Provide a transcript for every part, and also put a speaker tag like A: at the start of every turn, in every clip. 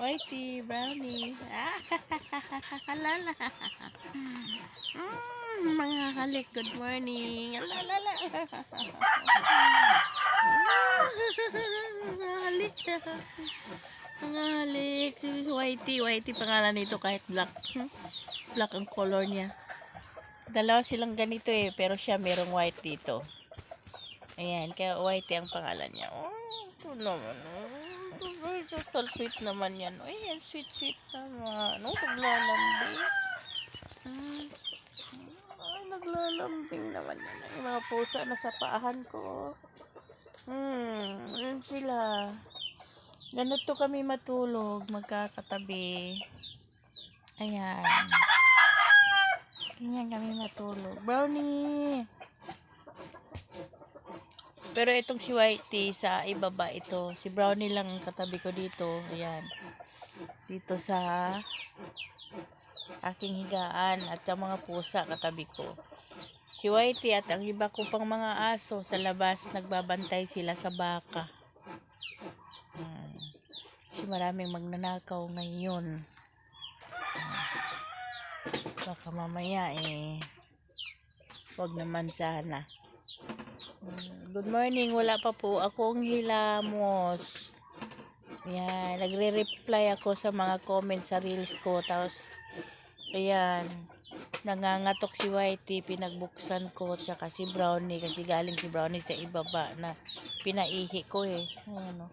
A: Whitey, brownie. Ah, Alala. Mm, mga halik, good morning. Alala. Mga halik. Mga halik. Si Whitey. Whitey pangalan nito kahit black. Hmm? Black ang color niya. Dalawa silang ganito eh, pero siya merong white dito. Ayan, kaya whitey ang pangalan niya. Oh, ito naman. Oh, total sweet naman yan. Ayan, sweet, sweet naman. Oh, naglalambing. Hmm. Ay, naglalambing naman yan. Ay, mga pusa na sa paahan ko. Hmm, ayan sila. Ganito kami matulog, magkakatabi. Ayan. Ganyan kami matulog. Brownie! Pero itong si Whitey sa ibaba ito. Si Brownie lang ang katabi ko dito. Ayan. Dito sa aking higaan at sa mga pusa katabi ko. Si Whitey at ang iba ko pang mga aso sa labas nagbabantay sila sa baka. Hmm. Kasi maraming magnanakaw ngayon. Hmm. Baka mamaya eh. Wag naman sana. Good morning, wala pa po akong hilamos. Ayan, nagre-reply ako sa mga comments sa reels ko. Tapos, ayan, nangangatok si Whitey, pinagbuksan ko, tsaka si Brownie, kasi galing si Brownie sa ibaba na pinaihi ko eh. Ayan o.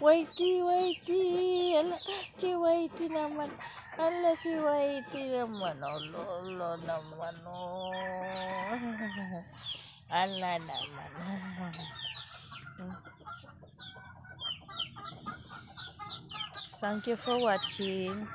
A: Whitey, Whitey, ala, si Whitey naman. Ala, si Whitey naman. Oh, lolo naman, oh. Ala naman. Thank you for watching.